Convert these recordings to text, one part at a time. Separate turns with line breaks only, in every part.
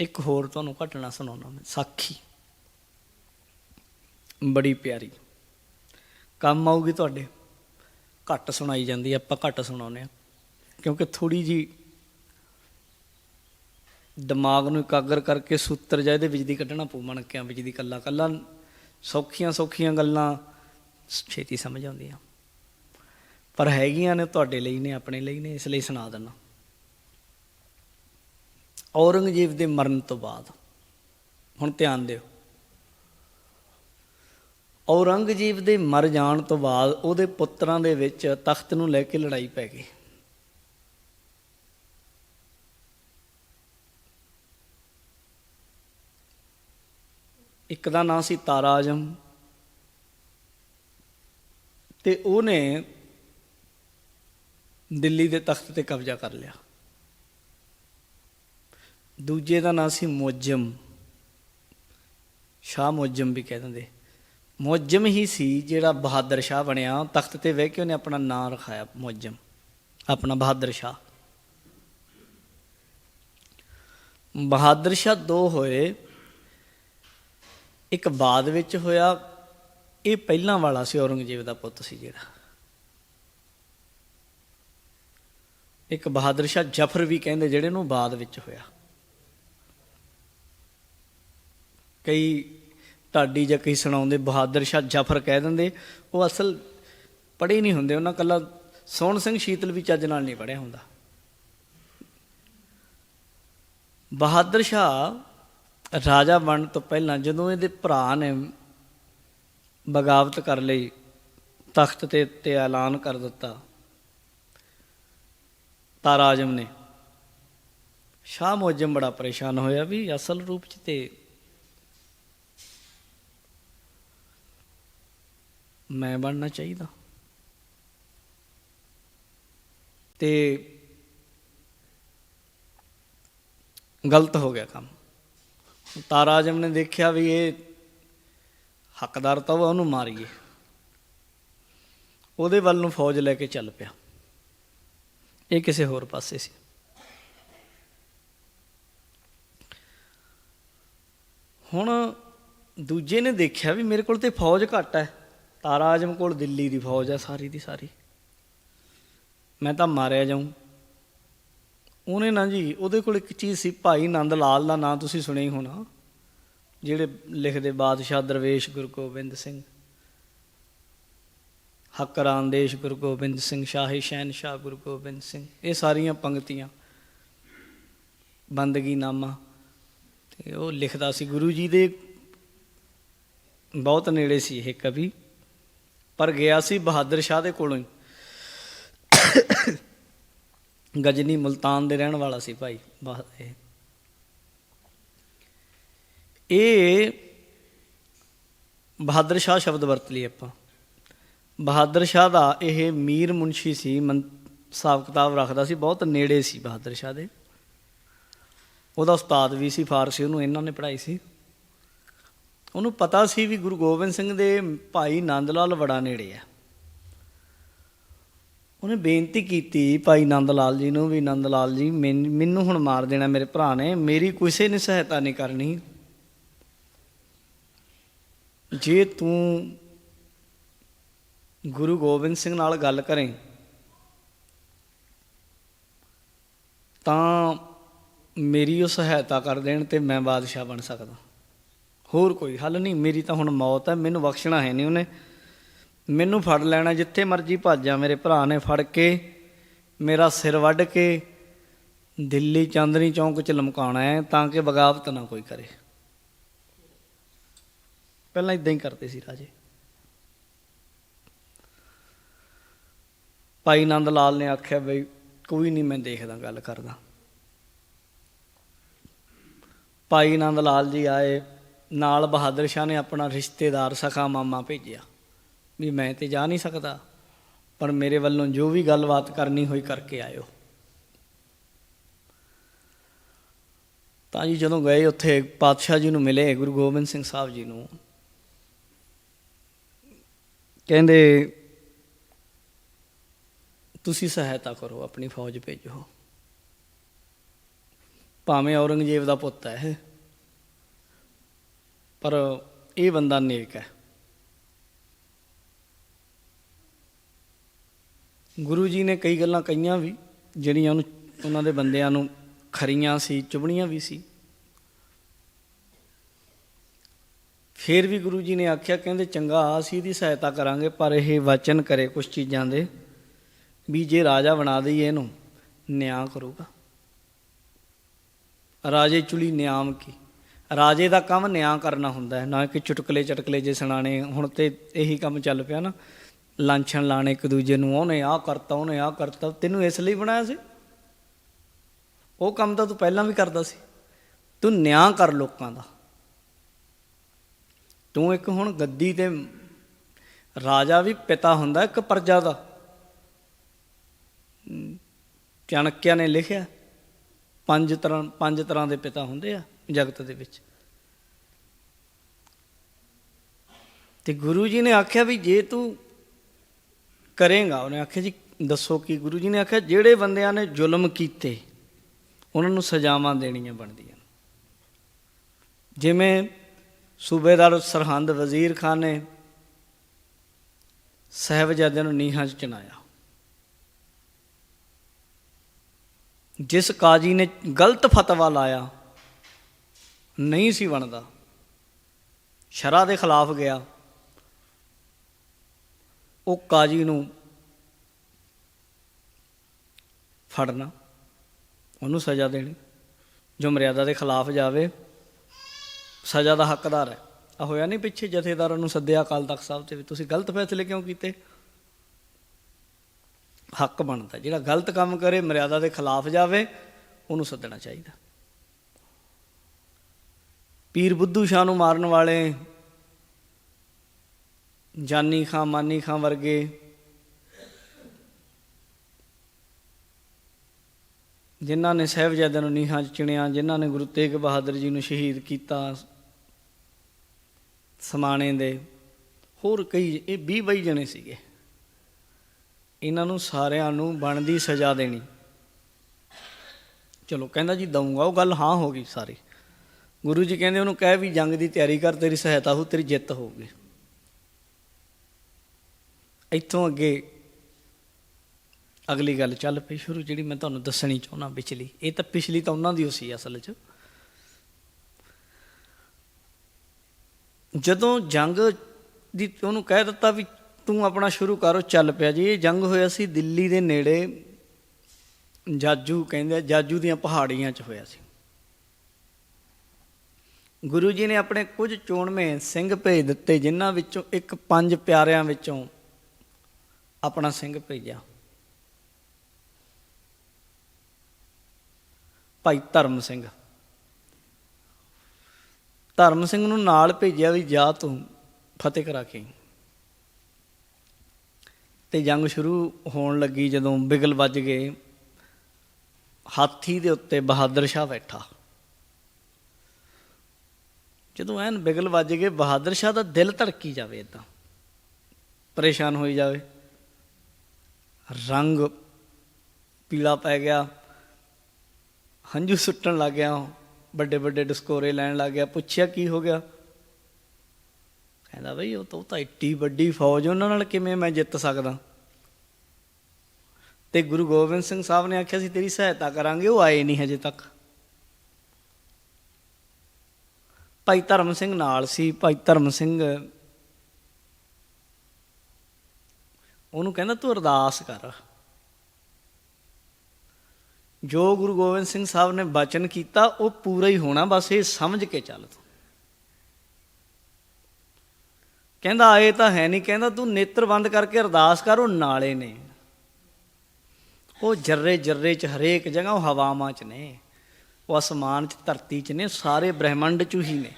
ਇੱਕ ਹੋਰ ਤੁਹਾਨੂੰ ਘਟਨਾ ਸੁਣਾਉਣਾ ਮੈਂ, ਸਾਖੀ। ਬੜੀ ਪਿਆਰੀ। ਕੰਮ ਆਊਗੀ ਤੁਹਾਡੇ। ਘੱਟ ਸੁਣਾਈ ਜਾਂਦੀ ਆਪਾਂ ਘੱਟ ਸੁਣਾਉਂਦੇ ਆ। ਕਿਉਂਕਿ ਥੋੜੀ ਜੀ ਦਿਮਾਗ ਨੂੰ ਇਕਾਗਰ ਕਰਕੇ ਸੂਤਰ ਜਾਂ ਇਹਦੇ ਵਿੱਚ ਦੀ ਕੱਢਣਾ ਪਊ, ਮਣਕਿਆਂ ਵਿੱਚ ਦੀ ਕੱਲਾ ਕੱਲਾ। ਸੌਖੀਆਂ ਸੌਖੀਆਂ ਗੱਲਾਂ ਛੇਤੀ ਸਮਝ ਆਉਂਦੀਆਂ। ਪਰ ਹੈਗੀਆਂ ਨੇ ਤੁਹਾਡੇ ਲਈ ਨੇ, ਆਪਣੇ ਲਈ ਨੇ, ਇਸ ਲਈ ਸੁਣਾ ਦਿੰਦਾ। ਔਰੰਗਜ਼ੇਬ ਦੇ ਮਰਨ ਤੋਂ ਬਾਅਦ। ਹੁਣ ਧਿਆਨ ਦਿਓ। ਔਰੰਗਜ਼ੇਬ ਦੇ ਮਰ ਜਾਣ ਤੋਂ ਬਾਅਦ ਉਹਦੇ ਪੁੱਤਰਾਂ ਦੇ ਵਿੱਚ ਤਖਤ ਨੂੰ ਲੈ ਕੇ ਲੜਾਈ ਪੈ ਗਈ। ਇੱਕ ਦਾ ਨਾਂ ਸੀ ਤਾਰਾ ਆਜਮ। ਤੇ ਉਹਨੇ ਦਿੱਲੀ ਦੇ ਤਖਤ ਤੇ ਕਬਜ਼ਾ ਕਰ ਲਿਆ। ਦੂਜੇ ਦਾ ਨਾਂ ਸੀ ਮੁਅੱਜਮ ਸ਼ਾਹ ਮੁਅੱਜਮ ਵੀ ਕਹਿ ਦਿੰਦੇ। ਮੁਅੱਜਮ ਹੀ ਸੀ ਜਿਹੜਾ ਬਹਾਦਰ ਸ਼ਾਹ ਬਣਿਆ। ਤਖਤ ਤੇ ਬਹਿ ਕੇ ਉਹਨੇ ਆਪਣਾ ਨਾਂ ਰਖਾਇਆ ਮੁਅੱਜਮ ਆਪਣਾ ਬਹਾਦਰ ਸ਼ਾਹ। ਬਹਾਦਰ ਸ਼ਾਹ ਦੋ ਹੋਏ। ਇੱਕ ਬਾਅਦ ਵਿੱਚ ਹੋਇਆ। ਇਹ ਪਹਿਲਾਂ ਵਾਲਾ ਸੀ, ਔਰੰਗਜ਼ੇਬ ਦਾ ਪੁੱਤ ਸੀ ਜਿਹੜਾ। ਇੱਕ ਬਹਾਦਰ ਸ਼ਾਹ ਜਫਰ ਵੀ ਕਹਿੰਦੇ, ਜਿਹੜੇ ਨੂੰ ਬਾਅਦ ਵਿੱਚ ਹੋਇਆ। ਕਈ ਢਾਡੀ ਜਾਂ ਕਈ ਸੁਣਾਉਂਦੇ, ਬਹਾਦਰ ਸ਼ਾਹ ਜਫਰ ਕਹਿ ਦਿੰਦੇ, ਉਹ ਅਸਲ ਪੜ੍ਹੇ ਨਹੀਂ ਹੁੰਦੇ, ਉਹਨਾਂ ਕੱਲਾ ਸੋਹਣ ਸਿੰਘ ਸ਼ੀਤਲ ਵੀ ਚੱਜ ਨਾਲ ਨਹੀਂ ਪੜਿਆ ਹੁੰਦਾ। ਬਹਾਦਰ ਸ਼ਾਹ ਰਾਜਾ ਬਣਨ ਤੋਂ ਪਹਿਲਾਂ ਜਦੋਂ ਇਹਦੇ ਭਰਾ ਨੇ ਬਗਾਵਤ ਕਰ ਲਈ, ਤਖਤ ਤੇ ਤੇ ਐਲਾਨ ਕਰ ਦਿੱਤਾ ਤਾਰਾ ਆਜਮ ਨੇ, ਸ਼ਾਹ ਮੁਅੱਜਮ ਬੜਾ ਪਰੇਸ਼ਾਨ ਹੋਇਆ ਵੀ ਅਸਲ ਰੂਪ ਚ ਤੇ ਮੈਂ ਬਣਨਾ ਚਾਹੀਦਾ। ਤੇ ਗਲਤ ਹੋ ਗਿਆ ਕੰਮ। ਤਾਰਾ ਆਜਮ ਨੇ ਦੇਖਿਆ ਵੀ ਇਹ ਹੱਕਦਾਰ ਤਾਂ ਉਹਨੂੰ ਮਾਰੀਏ। ਉਹਦੇ ਵੱਲ ਨੂੰ ਫੌਜ ਲੈ ਕੇ ਚੱਲ ਪਿਆ। ਇਹ ਕਿਸੇ ਹੋਰ ਪਾਸੇ ਸੀ। ਹੁਣ ਦੂਜੇ ਨੇ ਦੇਖਿਆ ਵੀ ਮੇਰੇ ਕੋਲ ਤੇ ਫੌਜ ਘੱਟ ਹੈ। ਤਾਰਾ ਆਜਮ ਕੋਲ ਦਿੱਲੀ ਦੀ ਫੌਜ ਆ ਸਾਰੀ ਦੀ ਸਾਰੀ। ਮੈਂ ਤਾਂ ਮਾਰਿਆ ਜਾਊਂ। ਉਹਨੇ ਨਾ ਜੀ, ਉਹਦੇ ਕੋਲ ਇੱਕ ਚੀਜ਼ ਸੀ, ਭਾਈ ਨੰਦ ਲਾਲ ਦਾ ਨਾਂ ਤੁਸੀਂ ਸੁਣਿਆ ਹੀ ਹੋਣਾ। ਜਿਹੜੇ ਲਿਖਦੇ ਬਾਦਸ਼ਾਹ ਦਰਵੇਸ਼ ਗੁਰੂ ਗੋਬਿੰਦ ਸਿੰਘ, ਹਕਰਾਨ ਦੇਸ਼ ਗੁਰੂ ਗੋਬਿੰਦ ਸਿੰਘ, ਸ਼ਾਹੀ ਸ਼ਹਿਨਸ਼ਾਹ ਗੁਰੂ ਗੋਬਿੰਦ ਸਿੰਘ, ਇਹ ਸਾਰੀਆਂ ਪੰਕਤੀਆਂ ਬੰਦਗੀ ਨਾਮਾ ਤੇ ਉਹ ਲਿਖਦਾ ਸੀ। ਗੁਰੂ ਜੀ ਦੇ ਬਹੁਤ ਨੇੜੇ ਸੀ ਇਹ ਕਵੀ। ਪਰ ਗਿਆ ਸੀ ਬਹਾਦਰ ਸ਼ਾਹ ਦੇ ਕੋਲੋਂ ਹੀ। ਗਜਨੀ ਮੁਲਤਾਨ ਦੇ ਰਹਿਣ ਵਾਲਾ ਸੀ ਭਾਈ ਬਾਹ- ਇਹ। ਬਹਾਦਰ ਸ਼ਾਹ ਸ਼ਬਦ ਵਰਤ ਲਈ ਆਪਾਂ। ਬਹਾਦਰ ਸ਼ਾਹ ਦਾ ਇਹ ਮੀਰ ਮੁਨਸ਼ੀ ਸੀ ਮਨ ਹਿਸਾਬ ਕਿਤਾਬ ਰੱਖਦਾ ਸੀ, ਬਹੁਤ ਨੇੜੇ ਸੀ ਬਹਾਦਰ ਸ਼ਾਹ ਦੇ। ਉਹਦਾ ਉਸਤਾਦ ਵੀ ਸੀ, ਫਾਰਸੀ, ਉਹਨੂੰ ਇਹਨਾਂ ਨੇ ਪੜ੍ਹਾਈ ਸੀ। ਉਹਨੂੰ ਪਤਾ ਸੀ ਵੀ ਗੁਰੂ ਗੋਬਿੰਦ ਸਿੰਘ ਦੇ ਭਾਈ ਨੰਦ ਲਾਲ ਵੜਾ ਨੇੜੇ ਆ। ਉਹਨੇ ਬੇਨਤੀ ਕੀਤੀ ਭਾਈ ਨੰਦ ਲਾਲ ਜੀ ਨੂੰ ਵੀ ਨੰਦ ਲਾਲ ਜੀ, ਮੈਨ- ਮੈਨੂੰ ਹੁਣ ਮਾਰ ਦੇਣਾ ਮੇਰੇ ਭਰਾ ਨੇ, ਮੇਰੀ ਕਿਸੇ ਨੇ ਸਹਾਇਤਾ ਨਹੀਂ ਕਰਨੀ। ਜੇ ਤੂੰ ਗੁਰੂ ਗੋਬਿੰਦ ਸਿੰਘ ਨਾਲ ਗੱਲ ਕਰੇ, ਤਾਂ ਮੇਰੀ ਉਹ ਸਹਾਇਤਾ ਕਰ ਦੇਣ ਤੇ ਮੈਂ ਬਾਦਸ਼ਾਹ ਬਣ ਸਕਦਾ। ਹੋਰ ਕੋਈ ਹੱਲ ਨਹੀਂ, ਮੇਰੀ ਤਾਂ ਹੁਣ ਮੌਤ ਹੈ, ਮੈਨੂੰ ਬਖਸ਼ਣਾ ਹੈ ਨਹੀਂ ਉਹਨੇ। ਮੈਨੂੰ ਫੜ ਲੈਣਾ ਜਿੱਥੇ ਮਰਜ਼ੀ ਭੱਜਾਂ ਮੇਰੇ ਭਰਾ ਨੇ ਫੜ ਕੇ, ਮੇਰਾ ਸਿਰ ਵੱਢ ਕੇ, ਦਿੱਲੀ ਚਾਂਦਨੀ ਚੌਂਕ 'ਚ ਲਮਕਾਉਣਾ ਹੈ ਤਾਂ ਕਿ ਬਗਾਵਤ ਨਾ ਕੋਈ ਕਰੇ। ਪਹਿਲਾਂ ਇਦਾਂ ਹੀ ਕਰਦੇ ਸੀ ਰਾਜੇ। ਭਾਈ ਨੰਦ ਲਾਲ ਨੇ ਆਖਿਆ ਬਈ ਕੋਈ ਨਹੀਂ ਮੈਂ ਦੇਖਦਾ, ਗੱਲ ਕਰਦਾ। ਭਾਈ ਨੰਦ ਲਾਲ ਜੀ ਆਏ ਨਾਲ ਬਹਾਦਰ ਸ਼ਾਹ ਨੇ ਆਪਣਾ ਰਿਸ਼ਤੇਦਾਰ ਸਖਾ ਮਾਮਾ ਭੇਜਿਆ। ਵੀ ਮੈਂ ਤੇ ਜਾ ਨਹੀਂ ਸਕਦਾ, ਪਰ ਮੇਰੇ ਵੱਲੋਂ ਜੋ ਵੀ ਗੱਲਬਾਤ ਕਰਨੀ ਹੋਈ ਕਰਕੇ ਆਇਓ। ਤਾਂ ਜੀ ਜਦੋਂ ਗਏ ਉੱਥੇ, ਪਾਤਸ਼ਾਹ ਜੀ ਨੂੰ ਮਿਲੇ, ਗੁਰੂ ਗੋਬਿੰਦ ਸਿੰਘ ਸਾਹਿਬ ਜੀ ਨੂੰ। ਕਹਿੰਦੇ, ਤੁਸੀਂ ਸਹਾਇਤਾ ਕਰੋ, ਆਪਣੀ ਫੌਜ ਭੇਜੋ। ਭਾਵੇਂ ਔਰੰਗਜ਼ੇਬ ਦਾ ਪੁੱਤ ਹੈ ਇਹ। ਪਰ ਇਹ ਬੰਦਾ ਨੇਕ ਹੈ। ਗੁਰੂ ਜੀ ਨੇ ਕਈ ਗੱਲਾਂ ਕਹੀਆਂ ਵੀ, ਜਿਹੜੀਆਂ ਉਹਨੂੰ, ਉਹਨਾਂ ਦੇ ਬੰਦਿਆਂ ਨੂੰ ਖਰੀਆਂ ਸੀ, ਚੁਬਣੀਆਂ ਵੀ ਸੀ। ਫਿਰ ਵੀ ਗੁਰੂ ਜੀ ਨੇ ਆਖਿਆ, ਕਹਿੰਦੇ ਚੰਗਾ ਅਸੀਂ ਇਹਦੀ ਸਹਾਇਤਾ ਕਰਾਂਗੇ, ਪਰ ਇਹ ਵਚਨ ਕਰੇ ਕੁਝ ਚੀਜ਼ਾਂ ਦੇ ਵੀ ਜੇ ਰਾਜਾ ਬਣਾ ਦਈਏ ਇਹਨੂੰ, ਨਿਆਂ ਕਰੂਗਾ। ਰਾਜੇ ਚੁਲੀ ਨਿਆਮ ਕੀ? ਰਾਜੇ ਦਾ ਕੰਮ ਨਿਆਂ ਕਰਨਾ ਹੁੰਦਾ ਹੈ। ਨਾ ਕਿ ਚੁਟਕਲੇ ਚਟਕਲੇ ਜੇ ਸੁਣਾਣੇ ਹੁਣ ਤੇ ਇਹੀ ਕੰਮ ਚੱਲ ਪਿਆ ਨਾ। ਲਾਂਛਣ ਲਾਣੇ ਇੱਕ ਦੂਜੇ ਨੂੰ ਉਹਨੇ ਆਹ ਕਰਤਾ ਉਹਨੇ ਆਹ ਕਰਤਾ। ਤੈਨੂੰ ਇਸ ਲਈ ਬਣਾਇਆ ਸੀ? ਉਹ ਕੰਮ ਤਾਂ ਤੂੰ ਪਹਿਲਾਂ ਵੀ ਕਰਦਾ ਸੀ। ਤੂੰ ਨਿਆਂ ਕਰ ਲੋਕਾਂ ਦਾ। ਤੂੰ ਇੱਕ ਹੁਣ ਗੱਦੀ ਤੇ ਰਾਜਾ ਵੀ ਪਿਤਾ ਹੁੰਦਾ ਇੱਕ ਪਰਜਾ ਦਾ। ਹਮ, ਚਾਣਕਿਆ ਨੇ ਲਿਖਿਆ ਪੰਜ ਤਰ੍ਹਾਂ ਪੰਜ ਤਰ੍ਹਾਂ ਦੇ ਪਿਤਾ ਹੁੰਦੇ ਆ। ਜਗਤ ਦੇ ਵਿੱਚ। ਤੇ ਗੁਰੂ ਜੀ ਨੇ ਆਖਿਆ ਵੀ ਜੇ ਤੂੰ ਕਰੇਗਾ, ਉਹਨੇ ਆਖਿਆ ਜੀ, ਦੱਸੋ ਕੀ? ਗੁਰੂ ਜੀ ਨੇ ਆਖਿਆ, ਜਿਹੜੇ ਬੰਦਿਆਂ ਨੇ ਜ਼ੁਲਮ ਕੀਤੇ, ਉਹਨਾਂ ਨੂੰ ਸਜ਼ਾਵਾਂ ਦੇਣੀਆਂ ਬਣਦੀਆਂ ਜਿਵੇਂ ਸੂਬੇਦਾਰ ਸਰਹੰਦ ਵਜ਼ੀਰ ਖਾਨ ਨੇ ਸਾਹਿਬਜ਼ਾਦਿਆਂ ਨੂੰ ਨੀਹਾਂ 'ਚ ਚਿਣਾਇਆ। ਜਿਸ ਕਾਜੀ ਨੇ ਗਲਤ ਫਤਵਾ ਲਾਇਆ ਨਹੀਂ ਸੀ ਬਣਦਾ। ਸ਼ਰਾ ਦੇ ਖਿਲਾਫ ਗਿਆ। ਉਹ ਕਾਜੀ ਨੂੰ ਫੜਨਾ, ਉਹਨੂੰ ਸਜ਼ਾ ਦੇਣੀ। ਜੋ ਮਰਿਆਦਾ ਦੇ ਖਿਲਾਫ ਜਾਵੇ, ਸਜ਼ਾ ਦਾ ਹੱਕਦਾਰ ਹੈ। ਆ ਹੋਇਆ ਨਹੀਂ ਪਿੱਛੇ ਜਥੇਦਾਰਾਂ ਨੂੰ ਸੱਦਿਆ ਅਕਾਲ ਤਖਤ ਸਾਹਿਬ ਤੇ ਵੀ ਤੁਸੀਂ ਗਲਤ ਫੈਸਲੇ ਕਿਉਂ ਕੀਤੇ? ਹੱਕ ਬਣਦਾ। ਜਿਹੜਾ ਗਲਤ ਕੰਮ ਕਰੇ, ਮਰਿਆਦਾ ਦੇ ਖਿਲਾਫ ਜਾਵੇ, ਉਹਨੂੰ ਸੱਦਣਾ ਚਾਹੀਦਾ। ਪੀਰ ਬੁੱਧੂ ਸ਼ਾਹ ਨੂੰ ਮਾਰਨ ਵਾਲੇ ਜਾਨੀ ਖਾਂ, ਮਾਨੀ ਖਾਂ ਵਰਗੇ ਜਿਨ੍ਹਾਂ ਨੇ ਸਾਹਿਬਜ਼ਾਦਿਆਂ ਨੂੰ ਨੀਹਾਂ 'ਚ ਚਿਣਿਆ, ਜਿਨ੍ਹਾਂ ਨੇ ਗੁਰੂ ਤੇਗ ਬਹਾਦਰ ਜੀ ਨੂੰ ਸ਼ਹੀਦ ਕੀਤਾ ਸਮਾਣੇ ਦੇ, ਹੋਰ ਕਈ, ਇਹ 20 ਬਾਈ ਜਣੇ ਸੀਗੇ। ਇਹਨਾਂ ਨੂੰ ਸਾਰਿਆਂ ਨੂੰ ਬਣਦੀ ਸਜ਼ਾ ਦੇਣੀ। ਚਲੋ ਕਹਿੰਦਾ ਜੀ ਦਊਂਗਾ, ਉਹ ਗੱਲ ਹਾਂ ਹੋ ਗਈ ਸਾਰੀ। ਗੁਰੂ ਜੀ ਕਹਿੰਦੇ ਉਹਨੂੰ ਕਹਿ ਵੀ ਜੰਗ ਦੀ ਤਿਆਰੀ ਕਰ, ਤੇਰੀ ਸਹਾਇਤਾ ਹੋ, ਤੇਰੀ ਜਿੱਤ ਹੋਊਗੀ। ਇੱਥੋਂ ਅੱਗੇ ਅਗਲੀ ਗੱਲ ਚੱਲ ਪਈ ਸ਼ੁਰੂ, ਜਿਹੜੀ ਮੈਂ ਤੁਹਾਨੂੰ ਦੱਸਣੀ ਚਾਹੁੰਦਾ ਪਿਛਲੀ। ਇਹ ਤਾਂ ਪਿਛਲੀ ਤਾਂ ਉਹਨਾਂ ਦੀ ਓ ਸੀ ਅਸਲ 'ਚ। ਜਦੋਂ ਜੰਗ ਦੀ ਉਹਨੂੰ ਕਹਿ ਦਿੱਤਾ ਵੀ ਤੂੰ ਆਪਣਾ ਸ਼ੁਰੂ ਕਰੋ ਚੱਲ ਪਿਆ ਜੀ। ਇਹ ਜੰਗ ਹੋਇਆ ਸੀ ਦਿੱਲੀ ਦੇ ਨੇੜੇ, ਜਾਜੂ ਕਹਿੰਦੇ ਜਾਜੂ ਦੀਆਂ ਪਹਾੜੀਆਂ 'ਚ ਹੋਇਆ ਸੀ। ਗੁਰੂ ਜੀ ਨੇ ਆਪਣੇ ਕੁਝ ਚੋਣਵੇਂ ਸਿੰਘ ਭੇਜ ਦਿੱਤੇ, ਜਿਨ੍ਹਾਂ ਵਿੱਚੋਂ ਇੱਕ ਪੰਜ ਪਿਆਰਿਆਂ ਵਿੱਚੋਂ ਆਪਣਾ ਸਿੰਘ ਭੇਜਿਆ। ਭਾਈ ਧਰਮ ਸਿੰਘ। ਧਰਮ ਸਿੰਘ ਨੂੰ ਨਾਲ ਭੇਜਿਆ ਵੀ ਜਾ ਤੂੰ ਫਤਿਹ ਕਰਾ ਕੇ ਆਈ। ਤੇ ਜੰਗ ਸ਼ੁਰੂ ਹੋਣ ਲੱਗੀ ਜਦੋਂ ਬਿਗਲ ਵੱਜ ਗਏ। ਹਾਥੀ ਦੇ ਉੱਤੇ ਬਹਾਦਰ ਸ਼ਾਹ ਬੈਠਾ। ਜਦੋਂ ਐਨ ਬਿਗਲ ਵੱਜ ਗਏ, ਬਹਾਦਰ ਸ਼ਾਹ ਦਾ ਦਿਲ ਧੜਕੀ ਜਾਵੇ ਇਦਾਂ ਪਰੇਸ਼ਾਨ ਹੋਈ ਜਾਵੇ। ਰੰਗ ਪੀਲਾ ਪੈ ਗਿਆ। ਹੰਝੂ ਸੁੱਟਣ ਲੱਗ ਗਿਆ ਵੱਡੇ ਵੱਡੇ ਡਸਕੋਰੇ ਲੈਣ ਲੱਗ ਗਿਆ। ਪੁੱਛਿਆ ਕੀ ਹੋ ਗਿਆ? ਕਹਿੰਦਾ ਬਈ, ਉਹ ਤਾਂ ਉਹ ਤਾਂ ਏਡੀ ਵੱਡੀ ਫੌਜ ਉਹਨਾਂ ਨਾਲ ਕਿਵੇਂ ਮੈਂ ਜਿੱਤ ਸਕਦਾ? ਤੇ ਗੁਰੂ ਗੋਬਿੰਦ ਸਿੰਘ ਸਾਹਿਬ ਨੇ ਆਖਿਆ ਸੀ, ਤੇਰੀ ਸਹਾਇਤਾ ਕਰਾਂਗੇ, ਉਹ ਆਏ ਨਹੀਂ ਹਜੇ ਤੱਕ। ਭਾਈ ਧਰਮ ਸਿੰਘ ਨਾਲ ਸੀ, ਭਾਈ ਧਰਮ ਸਿੰਘ ਉਹਨੂੰ ਕਹਿੰਦਾ ਤੂੰ ਅਰਦਾਸ ਕਰ। ਜੋ ਗੁਰੂ ਗੋਬਿੰਦ ਸਿੰਘ ਸਾਹਿਬ ਨੇ ਬਚਨ ਕੀਤਾ, ਉਹ ਪੂਰਾ ਹੀ ਹੋਣਾ, ਬਸ ਇਹ ਸਮਝ ਕੇ ਚੱਲ ਤੂੰ। ਕਹਿੰਦਾ, ਆਏ ਤਾਂ ਹੈ ਨਹੀਂ, ਕਹਿੰਦਾ ਤੂੰ ਨੇਤਰ ਬੰਦ ਕਰਕੇ ਅਰਦਾਸ ਕਰ, ਉਹ ਨਾਲੇ ਨੇ। ਉਹ ਜਰਰੇ ਜਰਰੇ ਚ ਹਰੇਕ ਜਗ੍ਹਾ ਉਹ ਹਵਾਵਾਂ ਚ ਨੇ। ਉਹ ਅਸਮਾਨ ਚ, ਧਰਤੀ ਚ ਨੇ, ਸਾਰੇ ਬ੍ਰਹਿਮੰਡ ਚ ਹੀ ਨੇ।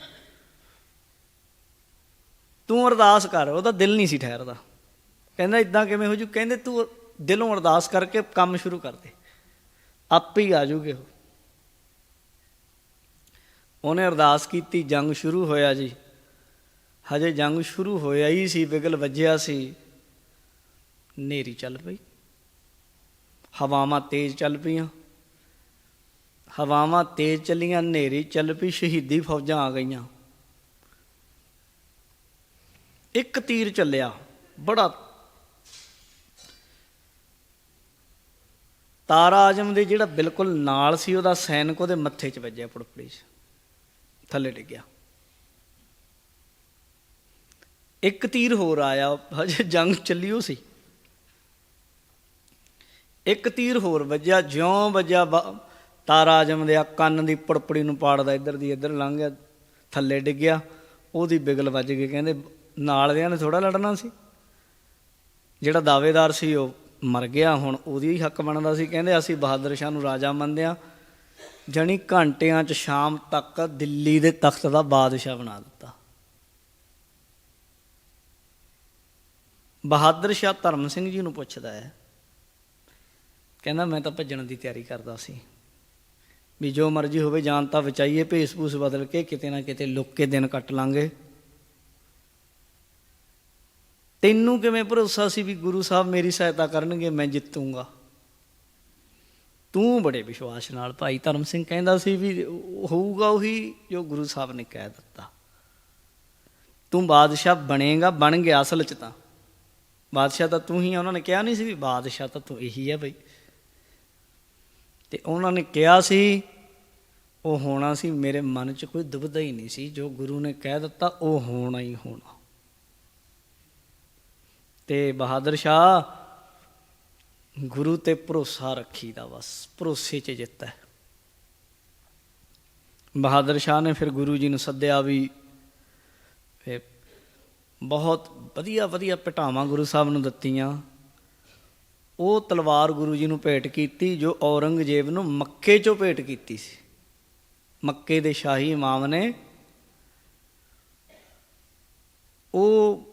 ਤੂੰ ਅਰਦਾਸ ਕਰ, ਉਹਦਾ ਦਿਲ ਨਹੀਂ ਸੀ ਠਹਿਰਦਾ। ਕਹਿੰਦਾ ਇਦਾਂ ਕਿਵੇਂ ਹੋ ਜੂ? ਕਹਿੰਦੇ ਤੂੰ ਦਿਲੋਂ ਅਰਦਾਸ ਕਰਕੇ ਕੰਮ ਸ਼ੁਰੂ ਕਰ ਦੇ। ਆਪੇ ਹੀ ਆ ਜੂਗੇ ਉਹ। ਉਹਨੇ ਅਰਦਾਸ ਕੀਤੀ, ਜੰਗ ਸ਼ੁਰੂ ਹੋਇਆ ਜੀ। ਹਜੇ ਜੰਗ ਸ਼ੁਰੂ ਹੋਇਆ ਹੀ ਸੀ ਬਿਗਲ ਵੱਜਿਆ ਸੀ। ਨੇਰੀ ਚੱਲ ਪਈ। ਹਵਾਵਾਂ ਤੇਜ਼ ਚੱਲ ਪਈਆਂ। ਹਵਾਵਾਂ ਤੇਜ਼ ਚੱਲੀਆਂ, ਹਨੇਰੀ ਚੱਲ ਪਈ, ਸ਼ਹੀਦੀ ਫੌਜਾਂ ਆ ਗਈਆਂ। ਇੱਕ ਤੀਰ ਚੱਲਿਆ, ਬੜਾ ਤਾਰਾ ਆਜਮ ਦੇ ਜਿਹੜਾ ਬਿਲਕੁਲ ਨਾਲ ਸੀ, ਉਹਦਾ ਸੈਨਿਕ ਉਹਦੇ ਮੱਥੇ 'ਚ ਵੱਜਿਆ ਪੁੜਪੜੀ 'ਚ, ਥੱਲੇ ਡਿੱਗਿਆ। ਇੱਕ ਤੀਰ ਹੋਰ ਆਇਆ, ਹਜੇ ਜੰਗ ਚੱਲੀ ਉਹ ਸੀ। ਇੱਕ ਤੀਰ ਹੋਰ ਵੱਜਿਆ, ਜਿਉਂ ਵੱਜਿਆ ਤਾਰਾ ਆਜਮ ਕੰਨ ਦੀ ਪੜਪੜੀ ਨੂੰ ਪਾੜਦਾ, ਇੱਧਰ ਦੀ, ਇੱਧਰ ਲੰਘ ਗਿਆ, ਥੱਲੇ ਡਿੱਗਿਆ ਉਹਦੀ ਬਿਗਲ ਵੱਜ ਗਈ, ਕਹਿੰਦੇ ਨਾਲ ਦਿਆਂ ਨੇ ਥੋੜਾ ਲੜਨਾ ਸੀ। ਜਿਹੜਾ ਦਾਅਵੇਦਾਰ ਸੀ, ਉਹ ਮਰ ਗਿਆ, ਹੁਣ ਉਹਦੀ ਹੀ ਹੱਕ ਬਣਦਾ ਸੀ। ਕਹਿੰਦੇ ਅਸੀਂ ਬਹਾਦਰ ਸ਼ਾਹ ਨੂੰ ਰਾਜਾ ਮੰਨਦੇ ਆ ਜਣੀ ਘੰਟਿਆਂ ਚ ਸ਼ਾਮ ਤੱਕ ਦਿੱਲੀ ਦੇ ਤਖਤ ਦਾ ਬਾਦਸ਼ਾਹ ਬਣਾ ਦਿੱਤਾ। ਬਹਾਦਰ ਸ਼ਾਹ ਧਰਮ ਸਿੰਘ ਜੀ ਨੂੰ ਪੁੱਛਦਾ ਹੈ। ਕਹਿੰਦਾ, ਮੈਂ ਤਾਂ ਭੱਜਣ ਦੀ ਤਿਆਰੀ ਕਰਦਾ ਸੀ। ਵੀ ਜੋ ਮਰਜ਼ੀ ਹੋਵੇ ਜਾਨ ਤਾਂ ਬਚਾਈਏ, ਭੇਸ ਭੂਸ ਬਦਲ ਕੇ ਕਿਤੇ ਨਾ ਕਿਤੇ ਲੁੱਕ ਕੇ ਦਿਨ ਕੱਟ ਲਾਂਗੇ। ਤੈਨੂੰ ਕਿਵੇਂ ਭਰੋਸਾ ਸੀ ਵੀ ਗੁਰੂ ਸਾਹਿਬ ਮੇਰੀ ਸਹਾਇਤਾ ਕਰਨਗੇ, ਮੈਂ ਜਿੱਤੂੰਗਾ? ਤੂੰ ਬੜੇ ਵਿਸ਼ਵਾਸ ਨਾਲ ਭਾਈ ਧਰਮ ਸਿੰਘ ਕਹਿੰਦਾ ਸੀ ਵੀ ਹੋਊਗਾ ਉਹੀ ਜੋ ਗੁਰੂ ਸਾਹਿਬ ਨੇ ਕਹਿ ਦਿੱਤਾ। ਤੂੰ ਬਾਦਸ਼ਾਹ ਬਣੇਗਾ, ਬਣ ਗਿਆ ਅਸਲ ਚ ਤਾਂ। ਬਾਦਸ਼ਾਹ ਤਾਂ ਤੂੰ ਹੀ ਆ, ਉਹਨਾਂ ਨੇ ਕਿਹਾ ਨਹੀਂ ਸੀ ਵੀ ਬਾਦਸ਼ਾਹ ਤਾਂ ਤੂੰ ਇਹੀ ਹੈ ਬਈ। ਤੇ ਉਹਨਾਂ ਨੇ ਕਿਹਾ ਸੀ, ਉਹ ਹੋਣਾ ਸੀ, ਮੇਰੇ ਮਨ 'ਚ ਕੋਈ ਦੁਬਿਧਾ ਹੀ ਨਹੀਂ ਸੀ। ਜੋ ਗੁਰੂ ਨੇ ਕਹਿ ਦਿੱਤਾ, ਉਹ ਹੋਣਾ ਹੀ ਹੋਣਾ। ਤੇ ਬਹਾਦਰ ਸ਼ਾਹ, ਗੁਰੂ ਤੇ ਭਰੋਸਾ ਰੱਖੀਦਾ ਬਸ, ਭਰੋਸੇ 'ਚ ਜਿੱਤ ਹੈ। ਬਹਾਦਰ ਸ਼ਾਹ ਨੇ ਫਿਰ ਗੁਰੂ ਜੀ ਨੂੰ ਸੱਦਿਆ ਵੀ ਬਹੁਤ ਵਧੀਆ ਵਧੀਆ ਪਟਾਵਾਂ ਗੁਰੂ ਸਾਹਿਬ ਨੂੰ ਦਿੱਤੀਆਂ। ਉਹ ਤਲਵਾਰ ਗੁਰੂ ਜੀ ਨੂੰ ਭੇਟ ਕੀਤੀ, ਜੋ ਔਰੰਗਜ਼ੇਬ ਨੂੰ ਮੱਕੇ 'ਚੋਂ ਭੇਟ ਕੀਤੀ ਸੀ। ਮੱਕੇ ਦੇ ਸ਼ਾਹੀ ਇਮਾਮ ਨੇ ਉਹ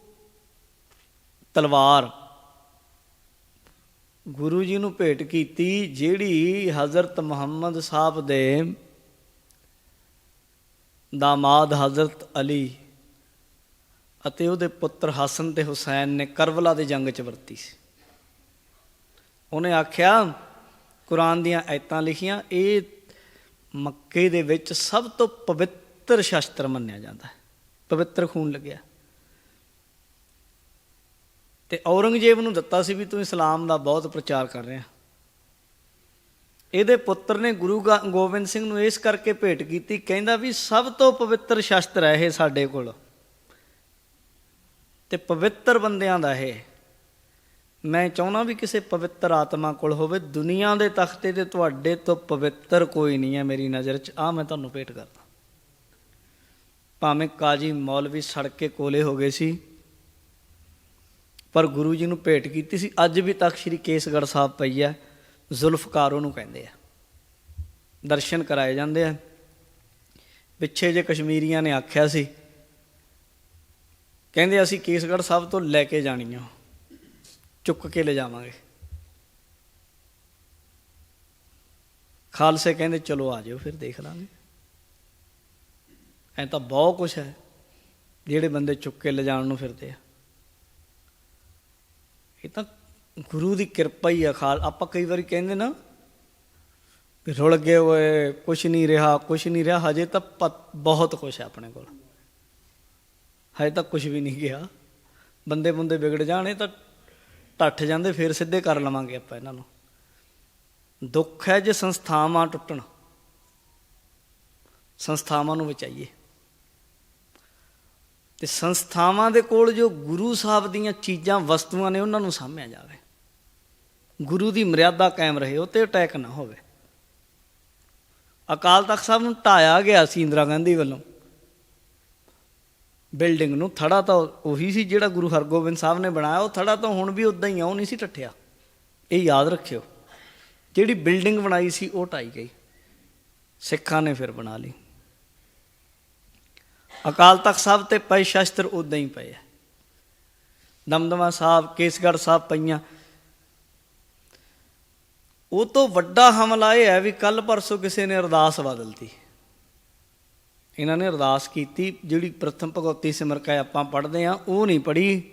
ਤਲਵਾਰ ਗੁਰੂ ਜੀ ਨੂੰ ਭੇਟ ਕੀਤੀ, ਜਿਹੜੀ ਹਜ਼ਰਤ ਮੁਹੰਮਦ ਸਾਹਿਬ ਦੇ ਦਾਮਾਦ ਹਜ਼ਰਤ ਅਲੀ ਅਤੇ ਉਹਦੇ ਪੁੱਤਰ ਹਸਨ ਤੇ ਹੁਸੈਨ ਨੇ ਕਰਬਲਾ ਦੇ ਜੰਗ 'ਚ ਵਰਤੀ ਸੀ। ਉਹਨੇ ਆਖਿਆ, ਕੁਰਾਨ ਦੀਆਂ ਆਇਤਾਂ ਲਿਖੀਆਂ, ਇਹ ਮੱਕੇ ਦੇ ਵਿੱਚ ਸਭ ਤੋਂ ਪਵਿੱਤਰ ਸ਼ਸਤਰ ਮੰਨਿਆ ਜਾਂਦਾ ਹੈ। ਪਵਿੱਤਰ ਖੂਨ ਲੱਗਿਆ। ਤੇ ਔਰੰਗਜ਼ੇਬ ਨੂੰ ਦਿੱਤਾ ਸੀ ਵੀ ਤੂੰ ਇਸਲਾਮ ਦਾ ਬਹੁਤ ਪ੍ਰਚਾਰ ਕਰ ਰਿਹਾ। ਇਹਦੇ ਪੁੱਤਰ ਨੇ ਗੁਰੂ ਗਾ- ਗੋਬਿੰਦ ਸਿੰਘ ਨੂੰ ਇਸ ਕਰਕੇ ਭੇਟ ਕੀਤੀ, ਕਹਿੰਦਾ ਵੀ ਸਭ ਤੋਂ ਪਵਿੱਤਰ ਸ਼ਸਤਰ ਹੈ ਇਹ ਸਾਡੇ ਕੋਲ। ਤੇ ਪਵਿੱਤਰ ਬੰਦਿਆਂ ਦਾ ਇਹ। ਮੈਂ ਚਾਹੁੰਦਾ ਵੀ ਕਿਸੇ ਪਵਿੱਤਰ ਆਤਮਾ ਕੋਲ ਹੋਵੇ। ਦੁਨੀਆ ਦੇ ਤਖਤੇ ਤੇ ਤੁਹਾਡੇ ਤੋਂ ਪਵਿੱਤਰ ਕੋਈ ਨਹੀਂ ਹੈ ਮੇਰੀ ਨਜ਼ਰ 'ਚ। ਆ ਮੈਂ ਤੁਹਾਨੂੰ ਭੇਟ ਕਰਦਾ। ਭਾਵੇਂ ਕਾਜੀ ਮੌਲਵੀ ਸੜ ਕੇ ਕੋਲੇ ਹੋ ਗਏ ਸੀ, ਪਰ ਗੁਰੂ ਜੀ ਨੂੰ ਭੇਟ ਕੀਤੀ ਸੀ। ਅੱਜ ਵੀ ਤੱਕ ਸ੍ਰੀ ਕੇਸਗੜ੍ਹ ਸਾਹਿਬ ਪਈ ਹੈ। ਜ਼ੁਲਫਕਾਰ ਉਹਨੂੰ ਕਹਿੰਦੇ ਆ। ਦਰਸ਼ਨ ਕਰਾਏ ਜਾਂਦੇ ਆ। ਪਿੱਛੇ ਜੇ ਕਸ਼ਮੀਰੀਆਂ ਨੇ ਆਖਿਆ ਸੀ, ਕਹਿੰਦੇ ਅਸੀਂ ਕੇਸਗੜ੍ਹ ਸਾਹਿਬ ਤੋਂ ਲੈ ਕੇ ਜਾਣੀ ਆ। ਚੁੱਕ ਕੇ ਲੈ ਜਾਵਾਂਗੇ। ਖਾਲਸੇ ਕਹਿੰਦੇ, ਚਲੋ ਆ ਜਾਓ ਫਿਰ ਦੇਖ ਲਾਂਗੇ। ਐ ਤਾਂ ਬਹੁਤ ਕੁਝ ਹੈ। ਜਿਹੜੇ ਬੰਦੇ ਚੁੱਕ ਕੇ ਲੈ ਜਾਣ ਨੂੰ ਫਿਰਦੇ ਆ। ਇਹ ਤਾਂ ਗੁਰੂ ਦੀ ਕਿਰਪਾ ਹੀ ਆ ਖਾਲ, ਆਪਾਂ ਕਈ ਵਾਰੀ ਕਹਿੰਦੇ ਨਾ ਵੀ ਰੁਲ ਗਏ ਹੋਏ ਕੁਝ ਨਹੀਂ ਰਿਹਾ ਕੁਝ ਨਹੀਂ ਰਿਹਾ, ਹਜੇ ਤਾਂ ਪਤ- ਬਹੁਤ ਕੁਝ ਹੈ ਆਪਣੇ ਕੋਲ। ਹਜੇ ਤਾਂ ਕੁਝ ਵੀ ਨਹੀਂ ਗਿਆ। ਬੰਦੇ ਬੰਦੇ ਵਿਗੜ ਜਾਣੇ ਤਾਂ ਟੱਠ ਜਾਂਦੇ, ਫਿਰ ਸਿੱਧੇ ਕਰ ਲਵਾਂਗੇ ਆਪਾਂ ਇਹਨਾਂ ਨੂੰ। ਦੁੱਖ ਹੈ ਜੇ ਸੰਸਥਾਵਾਂ ਟੁੱਟਣ। ਸੰਸਥਾਵਾਂ ਨੂੰ ਬਚਾਈਏ। ਤੇ ਸੰਸਥਾਵਾਂ ਦੇ ਕੋਲ ਜੋ ਗੁਰੂ ਸਾਹਿਬ ਦੀਆਂ ਚੀਜ਼ਾਂ, ਵਸਤੂਆਂ ਨੇ, ਉਹਨਾਂ ਨੂੰ ਸਾਂਭਿਆ ਜਾਵੇ। ਗੁਰੂ ਦੀ ਮਰਿਆਦਾ ਕਾਇਮ ਰਹੇ, ਉਹ ਤੇ ਅਟੈਕ ਨਾ ਹੋਵੇ। ਅਕਾਲ ਤਖਤ ਸਾਹਿਬ ਨੂੰ ਢਾਇਆ ਗਿਆ ਸੀ ਇੰਦਰਾ ਗਾਂਧੀ ਵੱਲੋਂ। ਬਿਲਡਿੰਗ ਨੂੰ, ਥੜਾ ਤਾਂ ਉਹੀ ਸੀ ਜਿਹੜਾ ਗੁਰੂ ਹਰਗੋਬਿੰਦ ਸਾਹਿਬ ਨੇ ਬਣਾਇਆ, ਉਹ ਥੜਾ ਤਾਂ ਹੁਣ ਵੀ ਉਦਾਂ ਹੀ ਆ, ਉਹ ਨਹੀਂ ਸੀ ਟੱਠਿਆ ਇਹ ਯਾਦ ਰੱਖਿਓ, ਜਿਹੜੀ ਬਿਲਡਿੰਗ ਬਣਾਈ ਸੀ, ਉਹ ਢਾਈ ਗਈ। ਸਿੱਖਾਂ ਨੇ ਫਿਰ ਬਣਾ ਲਈ। ਅਕਾਲ ਤਖਤ ਸਾਹਿਬ ਤੇ ਪਏ ਸ਼ਸਤਰ ਉਦਾਂ ਹੀ ਪਏ ਆ। ਦਮਦਮਾ ਸਾਹਿਬ, ਕੇਸਗੜ੍ਹ ਸਾਹਿਬ ਪਈਆਂ। ਉਹ ਤੋਂ ਵੱਡਾ ਹਮਲਾ ਇਹ ਹੈ ਵੀ ਕੱਲ ਪਰਸੋਂ ਕਿਸੇ ਨੇ ਅਰਦਾਸ ਬਦਲਤੀ। ਇਹਨਾਂ ਨੇ ਅਰਦਾਸ ਕੀਤੀ, ਜਿਹੜੀ ਪ੍ਰਥਮ ਭਗਵਤੀ ਸਿਮਰਕਾ ਆਪਾਂ ਪੜ੍ਹਦੇ ਆ ਉਹ ਨਹੀਂ ਪੜ੍ਹੀ।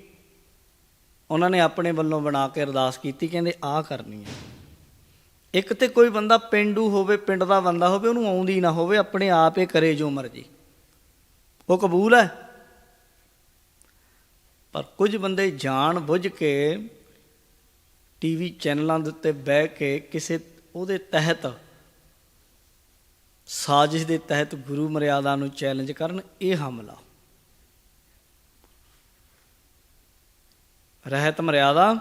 ਉਹਨਾਂ ਨੇ ਆਪਣੇ ਵੱਲੋਂ ਬਣਾ ਕੇ ਅਰਦਾਸ ਕੀਤੀ, ਕਹਿੰਦੇ ਆ ਕਰਨੀ ਹੈ। ਇੱਕ ਤੇ ਕੋਈ ਬੰਦਾ ਪਿੰਡੂ ਹੋਵੇ, ਪਿੰਡ ਦਾ ਬੰਦਾ ਹੋਵੇ, ਉਹਨੂੰ ਆਉਂਦੀ ਨਾ ਹੋਵੇ, ਆਪਣੇ ਆਪ ਹੀ ਕਰੇ ਜੋ ਮਰਜ਼ੀ। ਉਹ ਕਬੂਲ ਹੈ? ਪਰ ਕੁਝ ਬੰਦੇ ਜਾਣ ਬੁੱਝ ਕੇ ਟੀਵੀ ਚੈਨਲਾਂ ਦੇ ਉੱਤੇ ਬਹਿ ਕੇ ਕਿਸੇ ਉਹਦੇ ਤਹਿਤ ਸਾਜ਼ਿਸ਼ ਦੇ ਤਹਿਤ ਗੁਰੂ ਮਰਿਆਦਾ ਨੂੰ ਚੈਲੰਜ ਕਰਨ ਇਹ ਹਮਲਾ। ਰਹਿਤ ਮਰਿਆਦਾ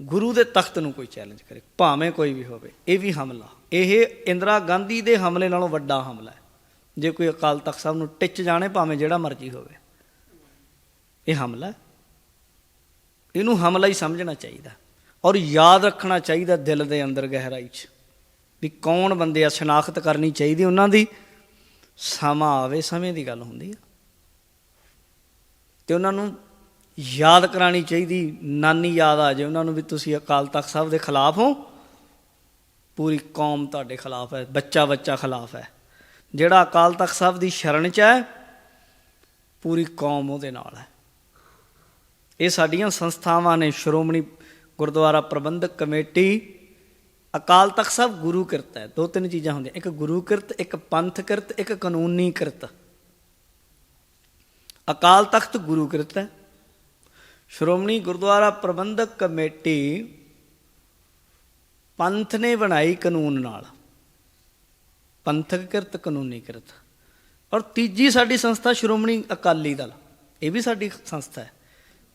ਗੁਰੂ ਦੇ ਤਖਤ ਨੂੰ ਕੋਈ ਚੈਲੰਜ ਕਰੇ, ਭਾਵੇਂ ਕੋਈ ਵੀ ਹੋਵੇ, ਇਹ ਵੀ ਹਮਲਾ। ਇਹ ਇੰਦਰਾ ਗਾਂਧੀ ਦੇ ਹਮਲੇ ਨਾਲੋਂ ਵੱਡਾ ਹਮਲਾ ਹੈ। ਜੇ ਕੋਈ ਅਕਾਲ ਤਖਤ ਸਾਹਿਬ ਨੂੰ ਟਿੱਚ ਜਾਣੇ, ਭਾਵੇਂ ਜਿਹੜਾ ਮਰਜ਼ੀ ਹੋਵੇ, ਇਹ ਹਮਲਾ ਇਹਨੂੰ ਹਮਲਾ ਹੀ ਸਮਝਣਾ ਚਾਹੀਦਾ ਔਰ ਯਾਦ ਰੱਖਣਾ ਚਾਹੀਦਾ ਦਿਲ ਦੇ ਅੰਦਰ ਗਹਿਰਾਈ 'ਚ। ਵੀ ਕੌਣ ਬੰਦੇ ਆ ਸ਼ਨਾਖਤ ਕਰਨੀ ਚਾਹੀਦੀ, ਉਹਨਾਂ ਦੀ ਸਮਾਂ ਆਵੇ, ਸਮੇਂ ਦੀ ਗੱਲ ਹੁੰਦੀ ਆ। ਤੇ ਉਹਨਾਂ ਨੂੰ ਯਾਦ ਕਰਾਣੀ ਚਾਹੀਦੀ, ਨਾਨੀ ਯਾਦ ਆ ਜੇ ਉਹਨਾਂ ਨੂੰ ਵੀ ਤੁਸੀਂ ਅਕਾਲ ਤਖਤ ਸਾਹਿਬ ਦੇ ਖਿਲਾਫ ਹੋ, ਪੂਰੀ ਕੌਮ ਤੁਹਾਡੇ ਖਿਲਾਫ ਹੈ, ਬੱਚਾ ਬੱਚਾ ਖਿਲਾਫ ਹੈ। ਜਿਹੜਾ ਅਕਾਲ ਤਖਤ ਸਾਹਿਬ ਦੀ ਸ਼ਰਨ ਚ ਹੈ, ਪੂਰੀ ਕੌਮ ਉਹਦੇ ਨਾਲ ਹੈ। ਇਹ ਸਾਡੀਆਂ ਸੰਸਥਾਵਾਂ ਨੇ, ਸ਼੍ਰੋਮਣੀ ਗੁਰਦੁਆਰਾ ਪ੍ਰਬੰਧਕ ਕਮੇਟੀ ਅਕਾਲ ਤਖਤ ਸਾਹਿਬ ਗੁਰੂ ਕਿਰਤ ਹੈ, ਦੋ ਤਿੰਨ ਚੀਜ਼ਾਂ ਹੁੰਦੀਆਂ, ਇੱਕ ਗੁਰੂ ਕਿਰਤ, ਇੱਕ ਪੰਥ ਕਿਰਤ, ਇੱਕ ਕਾਨੂੰਨੀ ਕਿਰਤ। ਅਕਾਲ ਤਖਤ ਗੁਰੂ ਕਿਰਤ ਹੈ, ਸ਼੍ਰੋਮਣੀ ਗੁਰਦੁਆਰਾ ਪ੍ਰਬੰਧਕ ਕਮੇਟੀ ਪੰਥ ਨੇ ਬਣਾਈ ਕਾਨੂੰਨ ਨਾਲ। ਪੰਥਕ ਕਿਰਤ, ਕਾਨੂੰਨੀ ਕਿਰਤ। ਔਰ ਤੀਜੀ ਸਾਡੀ ਸੰਸਥਾ ਸ਼੍ਰੋਮਣੀ ਅਕਾਲੀ ਦਲ, ਇਹ ਵੀ ਸਾਡੀ ਸੰਸਥਾ ਹੈ।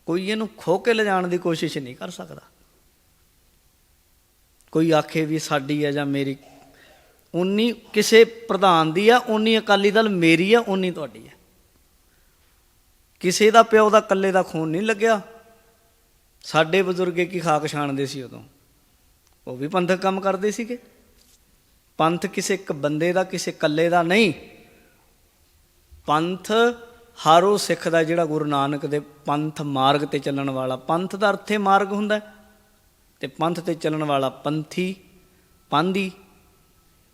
ਕੋਈ ਇਹਨੂੰ ਖੋ ਕੇ ਲਿਜਾਣ ਦੀ ਕੋਸ਼ਿਸ਼ ਨਹੀਂ ਕਰ ਸਕਦਾ। ਕੋਈ ਆਖੇ ਵੀ ਸਾਡੀ ਹੈ ਜਾਂ ਮੇਰੀ ਉਨੀ ਕਿਸੇ ਪ੍ਰਧਾਨ ਦੀ ਆ ਉਨੀ ਅਕਾਲੀ ਦਲ ਮੇਰੀ ਆ ਉਨੀ ਤੁਹਾਡੀ ਹੈ ਕਿਸੇ ਦਾ ਪਿਓ ਦਾ ਕੱਲੇ ਦਾ ਖੂਨ ਨਹੀਂ ਲੱਗਿਆ। ਸਾਡੇ ਬਜ਼ੁਰਗੇ ਕੀ ਖਾਕ ਛਾਣਦੇ ਸੀ ਉਦੋਂ? ਉਹ ਵੀ ਪੰਥਕ ਕੰਮ ਕਰਦੇ ਸੀਗੇ। ਪੰਥ ਕਿਸੇ ਇੱਕ ਬੰਦੇ ਦਾ ਕਿਸੇ ਕੱਲੇ ਦਾ ਨਹੀਂ। ਪੰਥ ਹਰ ਉਹ ਸਿੱਖ ਦਾ ਜਿਹੜਾ ਗੁਰੂ ਨਾਨਕ ਦੇ ਪੰਥ ਮਾਰਗ ਤੇ ਚੱਲਣ ਵਾਲਾ। ਪੰਥ ਦਾ ਅਰਥੇ ਮਾਰਗ ਹੁੰਦਾ। ਹੈ, ਤੇ ਪੰਥ ਤੇ ਚੱਲਣ ਵਾਲਾ ਪੰਥੀ ਪੰਦੀ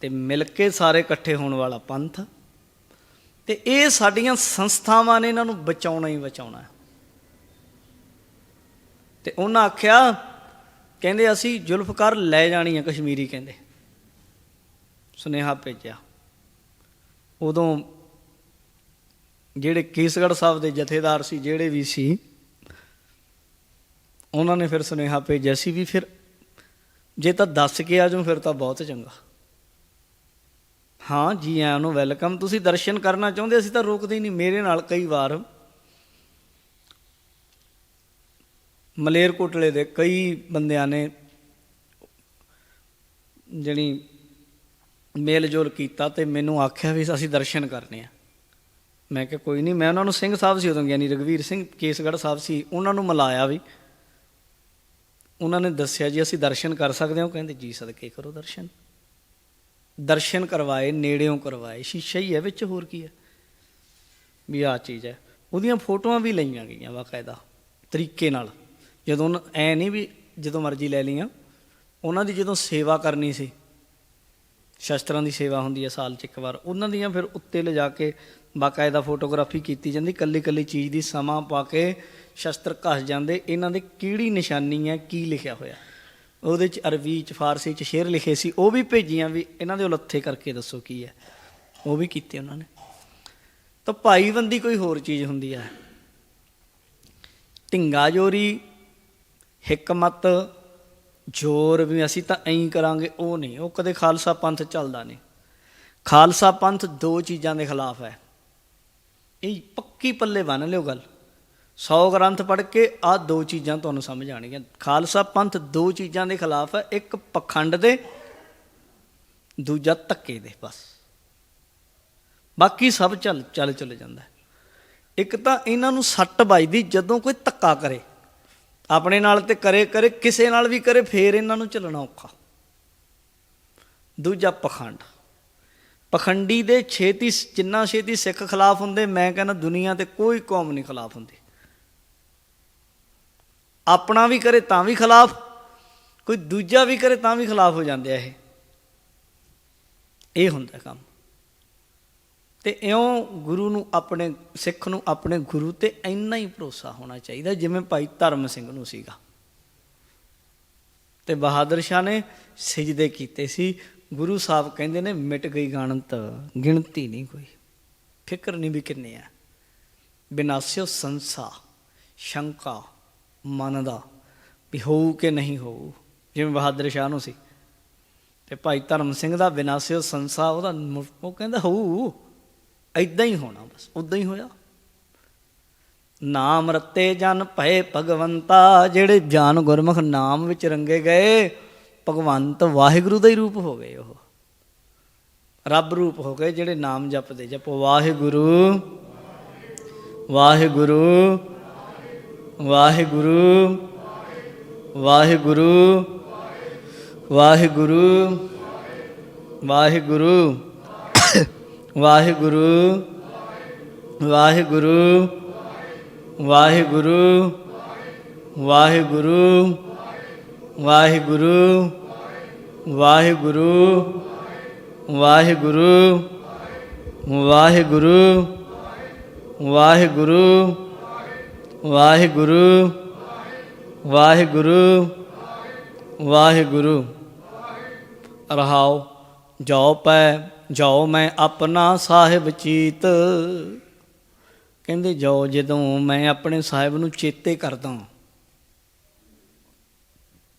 ਤੇ ਮਿਲ ਕੇ ਸਾਰੇ ਇਕੱਠੇ ਹੋਣ ਵਾਲਾ ਪੰਥ। ਤੇ ਇਹ ਸਾਡੀਆਂ ਸੰਸਥਾਵਾਂ ਨੇ ਇਹਨਾਂ ਨੂੰ ਬਚਾਉਣਾ ਹੀ ਬਚਾਉਣਾ ਹੈ। ਤੇ ਉਹਨਾਂ ਆਖਿਆ, ਕਹਿੰਦੇ ਅਸੀਂ ਜ਼ੁਲਫਕਾਰ ਲੈ ਜਾਣੀ ਹੈ ਕਸ਼ਮੀਰੀ ਕਹਿੰਦੇ। ਸੁਨੇਹਾ ਭੇਜਿਆ। ਉਦੋਂ ਜਿਹੜੇ ਕੇਸਗੜ੍ਹ ਸਾਹਿਬ ਦੇ ਜਥੇਦਾਰ ਸੀ, ਜਿਹੜੇ ਵੀ ਸੀ ਉਹਨਾਂ ਨੇ ਫਿਰ ਸੁਨੇਹਾ ਭੇਜਿਆ ਸੀ ਵੀ ਫਿਰ ਜੇ ਤਾਂ ਦੱਸ ਕੇ ਆ ਜਾਓ, ਫਿਰ ਤਾਂ ਬਹੁਤ ਚੰਗਾ। ਹਾਂ ਜੀ ਆਇਆਂ ਨੂੰ ਵੈਲਕਮ। ਤੁਸੀਂ ਦਰਸ਼ਨ ਕਰਨਾ ਚਾਹੁੰਦੇ, ਅਸੀਂ ਤਾਂ ਰੋਕਦੇ ਹੀ ਨਹੀਂ। ਮੇਰੇ ਨਾਲ ਕਈ ਵਾਰ ਮਲੇਰਕੋਟਲੇ ਦੇ ਕਈ ਬੰਦਿਆਂ ਨੇ ਜਿਹੜੀ ਮੇਲ ਜੋਲ ਕੀਤਾ ਤੇ ਮੈਨੂੰ ਆਖਿਆ ਵੀ ਅਸੀਂ ਦਰਸ਼ਨ ਕਰਨੇ ਆ। ਮੈਂ ਕਿਹਾ, ਕੋਈ ਨਹੀਂ, ਮੈਂ ਉਹਨਾਂ ਨੂੰ ਸਿੰਘ ਸਾਹਿਬ ਸੀ ਉਦੋਂ ਗਿਆਨੀ ਰਗਵੀਰ ਸਿੰਘ, ਕੇਸਗੜ੍ਹ ਸਾਹਿਬ ਸੀ। ਉਹਨਾਂ ਨੂੰ ਮਿਲਾਇਆ ਵੀ। ਉਹਨਾਂ ਨੇ ਦੱਸਿਆ ਜੀ, ਅਸੀਂ ਦਰਸ਼ਨ ਕਰ ਸਕਦੇ ਹਾਂ। ਉਹ ਕਹਿੰਦੇ, ਜੀ, ਸਦਕੇ ਕਰੋ ਦਰਸ਼ਨ। ਦਰਸ਼ਨ ਕਰਵਾਏ, ਨੇੜਿਓਂ ਕਰਵਾਏ। ਸ਼ੀਸ਼ਾ ਹੀ ਹੈ, ਵਿੱਚ ਹੋਰ ਕੀ ਹੈ? ਵੀ ਆ ਚੀਜ਼ ਹੈ। ਉਹਦੀਆਂ ਫੋਟੋਆਂ ਵੀ ਲਈਆਂ ਗਈਆਂ ਬਾਕਾਇਦਾ ਤਰੀਕੇ ਨਾਲ। ਜਦੋਂ ਉਹਨਾਂ- ਐ ਨਹੀਂ ਵੀ ਜਦੋਂ ਮਰਜ਼ੀ ਲੈ ਲਈਆਂ। ਉਹਨਾਂ ਦੀ ਜਦੋਂ ਸੇਵਾ ਕਰਨੀ ਸੀ ਸ਼ਸਤਰਾਂ ਦੀ ਸੇਵਾ ਹੁੰਦੀ ਹੈ ਸਾਲ 'ਚ ਇੱਕ ਵਾਰ। ਉਹਨਾਂ ਦੀਆਂ ਫਿਰ ਉੱਤੇ ਲਿਜਾ ਕੇ ਬਾਕਾਇਦਾ ਫੋਟੋਗ੍ਰਾਫੀ ਕੀਤੀ ਜਾਂਦੀ। ਕੱਲੀ ਕੱਲੀ ਚੀਜ਼ ਦੀ ਸਮਾਂ ਪਾ ਕੇ ਸ਼ਸਤਰ ਘਸ ਜਾਂਦੇ। ਇਹਨਾਂ ਦੇ ਕਿਹੜੀ ਨਿਸ਼ਾਨੀ ਹੈ, ਕੀ ਲਿਖਿਆ ਹੋਇਆ? ਉਹਦੇ 'ਚ ਅਰਬੀ 'ਚ, ਫਾਰਸੀ 'ਚ ਸ਼ੇਰ ਲਿਖੇ ਸੀ। ਉਹ ਵੀ ਭੇਜੀਆਂ ਵੀ ਇਹਨਾਂ ਦੇ ਉਲੱਥੇ ਕਰਕੇ ਦੱਸੋ ਕੀ ਹੈ। ਉਹ ਵੀ ਕੀਤੇ ਉਹਨਾਂ ਨੇ। ਤਾਂ ਭਾਈਬੰਦੀ ਕੋਈ ਹੋਰ ਚੀਜ਼ ਹੁੰਦੀ ਹੈ। ਢਿੰਗਾ ਜੋਰੀ ਹਕਮਤ ਜੋਰ ਵੀ ਅਸੀਂ ਤਾਂ ਐਂ ਕਰਾਂਗੇ, ਉਹ ਨਹੀਂ, ਉਹ ਕਦੇ ਖਾਲਸਾ ਪੰਥ ਚੱਲਦਾ ਨਹੀਂ। ਖਾਲਸਾ ਪੰਥ ਦੋ ਚੀਜ਼ਾਂ ਦੇ ਖਿਲਾਫ ਹੈ। ਇਹ ਪੱਕੀ ਪੱਲੇ ਬੰਨ ਲਿਓ ਗੱਲ। 100 ਗ੍ਰੰਥ ਪੜ੍ਹ ਕੇ ਆ ਦੋ ਚੀਜ਼ਾਂ ਤੁਹਾਨੂੰ ਸਮਝ ਆਣਗੀਆਂ ਖਾਲਸਾ ਪੰਥ ਦੋ ਚੀਜ਼ਾਂ ਦੇ ਖਿਲਾਫ ਹੈ, ਇੱਕ ਪਖੰਡ ਦੇ, ਦੂਜਾ ਧੱਕੇ ਦੇ, ਬਸ। ਬਾਕੀ ਸਭ ਚੱਲ ਚੱਲ ਚਲੇ ਜਾਂਦਾ ਇੱਕ ਤਾਂ ਇਹਨਾਂ ਨੂੰ ਸੱਟ ਵੱਜਦੀ ਜਦੋਂ ਕੋਈ ਧੱਕਾ ਕਰੇ। ਆਪਣੇ ਨਾਲ ਤੇ ਕਰੇ ਕਰੇ, ਕਿਸੇ ਨਾਲ ਵੀ ਕਰੇ, ਫੇਰ ਇਹਨਾਂ ਨੂੰ ਚੱਲਣਾ ਔਖਾ। ਦੂਜਾ ਪਖੰਡ। ਪਖੰਡੀ ਦੇ ਛੇਤੀ ਜਿੰਨਾ ਛੇਤੀ ਸਿੱਖ ਖਿਲਾਫ ਹੁੰਦੇ, ਮੈਂ ਕਹਿੰਦਾ ਦੁਨੀਆ ਤੇ ਕੋਈ ਕੌਮ ਨਹੀਂ ਖਿਲਾਫ ਹੁੰਦੀ। ਆਪਣਾ ਵੀ ਕਰੇ ਤਾਂ ਵੀ ਖਿਲਾਫ, ਕੋਈ ਦੂਜਾ ਵੀ ਕਰੇ ਤਾਂ ਵੀ ਖਿਲਾਫ ਹੋ ਜਾਂਦੇ ਆ ਇਹ। ਇਹ ਹੁੰਦਾ ਕੰਮ। ਤੇ ਇਉਂ ਗੁਰੂ ਨੂੰ ਆਪਣੇ, ਸਿੱਖ ਨੂੰ ਆਪਣੇ ਗੁਰੂ ਤੇ ਇੰਨਾ ਹੀ ਭਰੋਸਾ ਹੋਣਾ ਚਾਹੀਦਾ, ਜਿਵੇਂ ਭਾਈ ਧਰਮ ਸਿੰਘ ਨੂੰ ਸੀਗਾ। ਤੇ ਬਹਾਦਰ ਸ਼ਾਹ ਨੇ ਸਜਦੇ ਕੀਤੇ ਸੀ। ਗੁਰੂ ਸਾਹਿਬ ਕਹਿੰਦੇ ਨੇ, ਮਿਟ ਗਈ ਗਣਤ, ਗਿਣਤੀ ਨਹੀਂ ਕੋਈ। ਫਿਕਰ ਨਹੀਂ ਵੀ ਕਿੰਨੇ ਆ। ਬਿਨਾਸਿਓ ਸੰਸਾ, ਸ਼ੰਕਾ, ਮਨ ਦਾ, ਵੀ ਹੋਊ ਕਿ ਨਹੀਂ ਹੋਊ। ਜਿਵੇਂ ਬਹਾਦਰ ਸ਼ਾਹ ਨੂੰ ਸੀ। ਤੇ ਭਾਈ ਧਰਮ ਸਿੰਘ ਦਾ ਬਿਨਾਸਿਓ ਸੰਸਾ, ਉਹਦਾ ਉਹ ਕਹਿੰਦਾ ਹੋਊ। ਐਦਾਂ ਹੀ ਹੋਣਾ ਬਸ ਉਦਾਂ ਹੀ ਹੋਇਆ। ਨਾਮ ਰਤੇ ਜਨ ਭਏ ਭਗਵੰਤਾ, ਜਿਹੜੇ ਜਾਨ ਗੁਰਮੁਖ ਨਾਮ ਵਿੱਚ ਰੰਗੇ ਗਏ, ਭਗਵੰਤ ਵਾਹਿਗੁਰੂ ਦਾ ਹੀ ਰੂਪ ਹੋ ਗਏ ਉਹ। ਰੱਬ ਰੂਪ ਹੋ ਗਏ ਜਿਹੜੇ ਨਾਮ ਜਪਦੇ, ਜਪੋ ਵਾਹਿਗੁਰੂ ਵਾਹਿਗੁਰੂ ਵਾਹਿਗੁਰੂ ਵਾਹਿਗੁਰੂ ਵਾਹਿਗੁਰੂ ਵਾਹਿਗੁਰੂ। ਵਾਹਿਗੁਰੂ ਵਾਹਿਗੁਰੂ ਵਾਹਿਗੁਰੂ ਵਾਹਿਗੁਰੂ ਵਾਹਿਗੁਰੂ ਵਾਹਿਗੁਰੂ ਵਾਹਿਗੁਰੂ ਵਾਹਿਗੁਰੂ ਵਾਹਿਗੁਰੂ ਵਾਹਿਗੁਰੂ ਵਾਹਿਗੁਰੂ ਵਾਹਿਗੁਰੂ ਰਹਾਉ ਜਾਉ ਪੈ ਜਾਉ ਮੈਂ ਆਪਣਾ ਸਾਹਿਬ ਚੀਤ। ਕਹਿੰਦੇ ਜਾਓ ਜਦੋਂ ਮੈਂ ਆਪਣੇ ਸਾਹਿਬ ਨੂੰ ਚੇਤੇ ਕਰਦਾ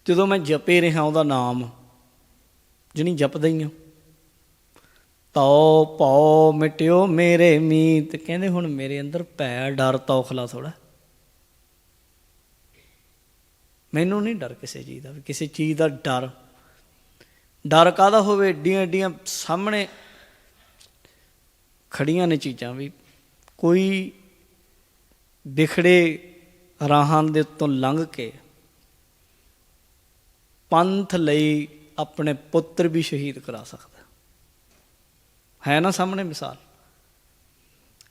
ਜਦੋਂ ਮੈਂ ਜਪੇ ਰਿਹਾ ਉਹਦਾ ਨਾਮ ਜਿਹਨੀ ਜਪਦਾ ਹੀ ਆ ਤਉ ਪਉ ਮਿਟਿਓ ਮੇਰੇ ਮੀਤ। ਕਹਿੰਦੇ ਹੁਣ ਮੇਰੇ ਅੰਦਰ ਭੈ ਡਰ ਤੌਖਲਾ ਥੋੜਾ ਮੈਨੂੰ ਨਹੀਂ ਡਰ ਕਿਸੇ ਚੀਜ਼ ਦਾ ਵੀ ਕਿਸੇ ਚੀਜ਼ ਦਾ ਡਰ। ਡਰ ਕਾਦਾ ਹੋਵੇ? ਏਡੀਆਂ ਏਡੀਆਂ ਸਾਹਮਣੇ ਖੜੀਆਂ ਨੇ ਚੀਜ਼ਾਂ ਵੀ। ਕੋਈ ਵਿਖੜੇ ਰਾਹਾਂ ਦੇ ਉੱਤੋਂ ਲੰਘ ਕੇ ਪੰਥ ਲਈ ਆਪਣੇ ਪੁੱਤਰ ਵੀ ਸ਼ਹੀਦ ਕਰਾ ਸਕਦਾ। ਹੈ ਨਾ ਸਾਹਮਣੇ ਮਿਸਾਲ?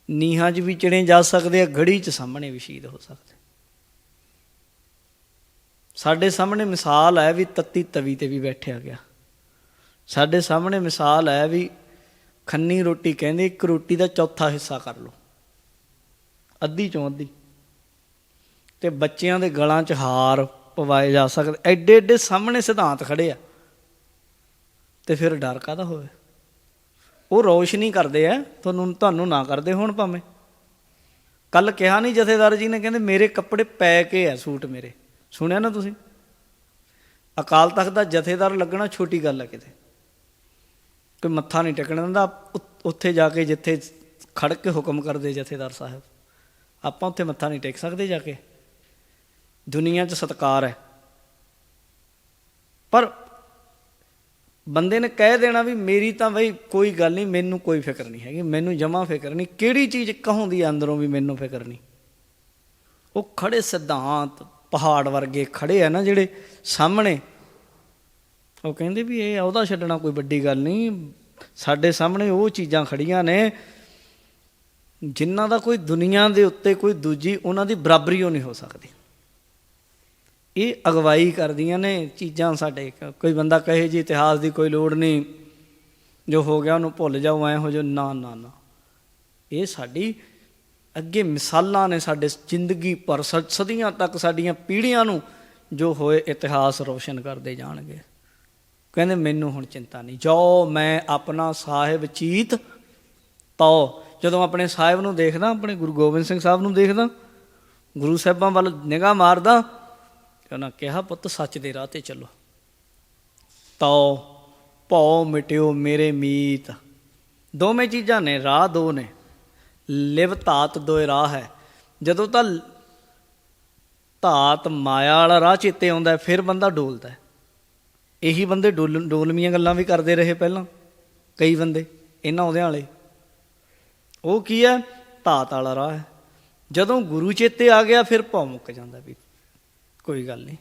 ਨੀਹਾਂ 'ਚ ਵੀ ਚਿੜੇ ਜਾ ਸਕਦੇ ਆ ਗੜੀ 'ਚ ਸਾਹਮਣੇ ਵੀ ਸ਼ਹੀਦ ਹੋ ਸਕਦੇ। ਸਾਡੇ ਸਾਹਮਣੇ ਮਿਸਾਲ ਹੈ ਵੀ ਤੱਤੀ ਤਵੀ ਤੇ ਵੀ ਬੈਠਿਆ ਗਿਆ। ਸਾਡੇ ਸਾਹਮਣੇ ਮਿਸਾਲ ਹੈ ਵੀ ਖੰਨੀ ਰੋਟੀ ਕਹਿੰਦੇ, ਇੱਕ ਰੋਟੀ ਦਾ ਚੌਥਾ ਹਿੱਸਾ ਕਰ ਲਓ। ਅੱਧੀ ਚੋਂ ਅੱਧੀ। ਤੇ ਬੱਚਿਆਂ ਦੇ ਗਲਾਂ 'ਚ ਹਾਰ ਪਵਾਏ ਜਾ ਸਕਦੇ। ਐਡੇ ਐਡੇ ਸਾਹਮਣੇ ਸਿਧਾਂਤ ਖੜੇ ਆ। ਤੇ ਫਿਰ ਡਰ ਕਾਦਾ ਹੋਵੇ? ਉਹ ਰੋਸ਼ਨੀ ਕਰਦੇ ਆ, ਤੁਹਾਨੂੰ ਤੁਹਾਨੂੰ ਨਾ ਕਰਦੇ ਹੋਣ ਭਾਵੇਂ। ਕੱਲ ਕਿਹਾ ਨਹੀਂ ਜਥੇਦਾਰ ਜੀ ਨੇ, ਕਹਿੰਦੇ ਮੇਰੇ ਕੱਪੜੇ ਪੈ ਕੇ ਆ ਸੂਟ ਮੇਰੇ। ਸੁਣਿਆ ਨਾ ਤੁਸੀਂ? ਅਕਾਲ ਤਖਤ ਦਾ ਜਥੇਦਾਰ ਲੱਗਣਾ ਛੋਟੀ ਗੱਲ ਹੈ ਕਿਤੇ। ਕੋਈ ਮੱਥਾ ਨਹੀਂ ਟੇਕਣ ਦਿੰਦਾ ਉੱਥੇ ਜਾ ਕੇ ਜਿੱਥੇ ਖੜ ਕੇ ਹੁਕਮ ਕਰਦੇ ਜਥੇਦਾਰ ਸਾਹਿਬ। ਆਪਾਂ ਉੱਥੇ ਮੱਥਾ ਨਹੀਂ ਟੇਕ ਸਕਦੇ ਜਾ ਕੇ। ਦੁਨੀਆ 'ਚ ਸਤਕਾਰ ਹੈ। ਪਰ ਬੰਦੇ ਨੇ ਕਹਿ ਦੇਣਾ ਵੀ ਮੇਰੀ ਤਾਂ ਬਈ ਕੋਈ ਗੱਲ ਨਹੀਂ, ਮੈਨੂੰ ਕੋਈ ਫਿਕਰ ਨਹੀਂ ਹੈਗੀ, ਮੈਨੂੰ ਜਮਾ ਫਿਕਰ ਨਹੀਂ। ਕਿਹੜੀ ਚੀਜ਼ ਕਹੋਂਦੀ ਆ ਅੰਦਰੋਂ ਵੀ ਮੈਨੂੰ ਫਿਕਰ ਨਹੀਂ? ਉਹ ਖੜੇ ਸਿਧਾਂਤ, ਪਹਾੜ ਵਰਗੇ ਖੜੇ ਆ ਨਾ ਜਿਹੜੇ ਸਾਹਮਣੇ ਉਹ ਕਹਿੰਦੇ ਵੀ ਇਹ ਉਹਦਾ ਛੱਡਣਾ ਕੋਈ ਵੱਡੀ ਗੱਲ ਨਹੀਂ। ਸਾਡੇ ਸਾਹਮਣੇ ਉਹ ਚੀਜ਼ਾਂ ਖੜੀਆਂ ਨੇ, ਜਿਨ੍ਹਾਂ ਦਾ ਕੋਈ ਦੁਨੀਆ ਦੇ ਉੱਤੇ ਕੋਈ ਦੂਜੀ ਉਹਨਾਂ ਦੀ ਬਰਾਬਰੀ ਉਹ ਨਹੀਂ ਹੋ ਸਕਦੀ। ਇਹ ਅਗਵਾਈ ਕਰਦੀਆਂ ਨੇ ਚੀਜ਼ਾਂ ਸਾਡੇ। ਕੋਈ ਬੰਦਾ ਕਹੇ ਜੀ ਇਤਿਹਾਸ ਦੀ ਕੋਈ ਲੋੜ ਨਹੀਂ, ਜੋ ਹੋ ਗਿਆ ਉਹਨੂੰ ਭੁੱਲ ਜਾਓ, ਐ ਹੋ ਜੋ ਨਾ ਨਾ ਨਾ। ਇਹ ਸਾਡੀ ਅੱਗੇ ਮਿਸਾਲਾਂ ਨੇ ਸਾਡੇ ਜ਼ਿੰਦਗੀ ਪਰ ਸਦੀਆਂ ਤੱਕ ਸਾਡੀਆਂ ਪੀੜ੍ਹੀਆਂ ਨੂੰ ਜੋ ਹੋਏ ਇਤਿਹਾਸ ਰੋਸ਼ਨ ਕਰਦੇ ਜਾਣਗੇ। ਕਹਿੰਦੇ ਮੈਨੂੰ ਹੁਣ ਚਿੰਤਾ ਨਹੀਂ। ਜੋ ਮੈਂ ਆਪਣਾ ਸਾਹਿਬ ਚੀਤ ਤਉ ਜਦੋਂ ਆਪਣੇ ਸਾਹਿਬ ਨੂੰ ਦੇਖਦਾ, ਆਪਣੇ ਗੁਰੂ ਗੋਬਿੰਦ ਸਿੰਘ ਸਾਹਿਬ ਨੂੰ ਦੇਖਦਾ, ਗੁਰੂ ਸਾਹਿਬਾਂ ਵੱਲ ਨਿਗਾਹ ਮਾਰਦਾ, ਤੇ ਉਹਨਾਂ ਕਿਹਾ, ਪੁੱਤ, ਸੱਚ ਦੇ ਰਾਹ ਤੇ ਚੱਲੋ। ਤਉ ਭਉ ਮਿਟਿਓ ਮੇਰੇ ਮੀਤ। ਦੋਵੇਂ ਚੀਜ਼ਾਂ ਨੇ, ਰਾਹ ਦੋ ਨੇ। ਲਿਵ ਧਾਤ ਦੋਏ ਰਾਹ ਹੈ। ਜਦੋਂ ਤਾਂ ਧਾਤ ਮਾਇਆ ਵਾਲਾ ਰਾਹ ਚੇਤੇ ਆਉਂਦਾ ਫਿਰ ਬੰਦਾ ਡੋਲਦਾ ਇਹੀ ਬੰਦੇ ਡੋਲ, ਡੋਲਮੀਆਂ ਗੱਲਾਂ ਵੀ ਕਰਦੇ ਰਹੇ ਪਹਿਲਾਂ, ਕਈ ਬੰਦੇ, ਇਹਨਾਂ ਉਹਦਿਆਂ ਵਾਲੇ। ਉਹ ਕੀ ਹੈ? ਧਾਤ ਵਾਲਾ ਰਾਹ ਹੈ। ਜਦੋਂ ਗੁਰੂ ਚੇਤੇ ਆ ਗਿਆ, ਫਿਰ ਭੌ ਮੁੱਕ ਜਾਂਦਾ ਵੀ ਕੋਈ ਗੱਲ ਨਹੀਂ